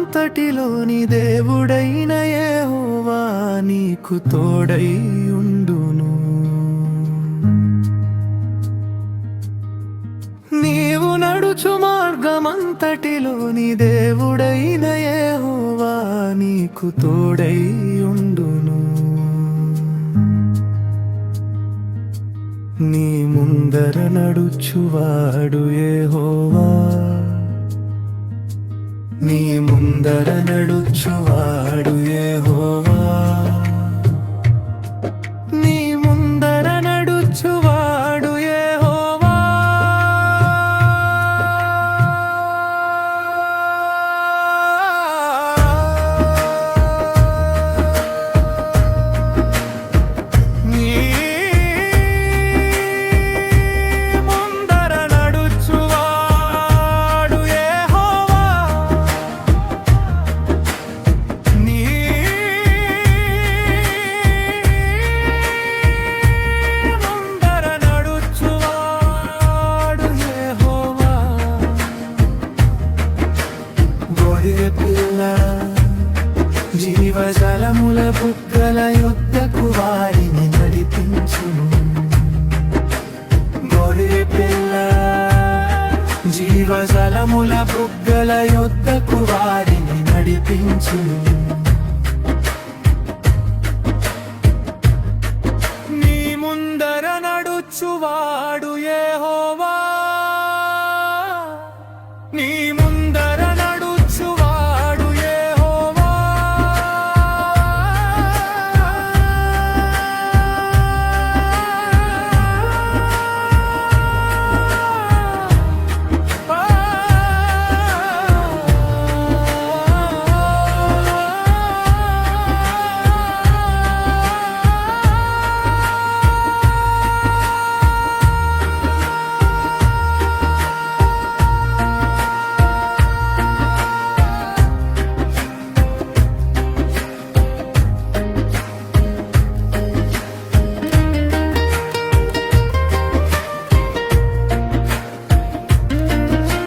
మార్గమంతటిలోని దేవుడైన ఏహోవా నీకు తోడై ఉండును. నీవు నడుచు మార్గమంతటిలోని దేవుడైన ఏహోవా నీకు తోడై ఉండును. నీ ముందర నడుచువాడు ఏహోవా నీ ముందర నడుచువాడు ఏహో. జీవజలముల బుగ్గల యుద్ధకు వారిని నడిపించు గొర్రె పిల్ల జీవజలముల బుగ్గల యుద్ధకు వారిని నడిపించు నీ ముందర నడుచువాడు ఏ హో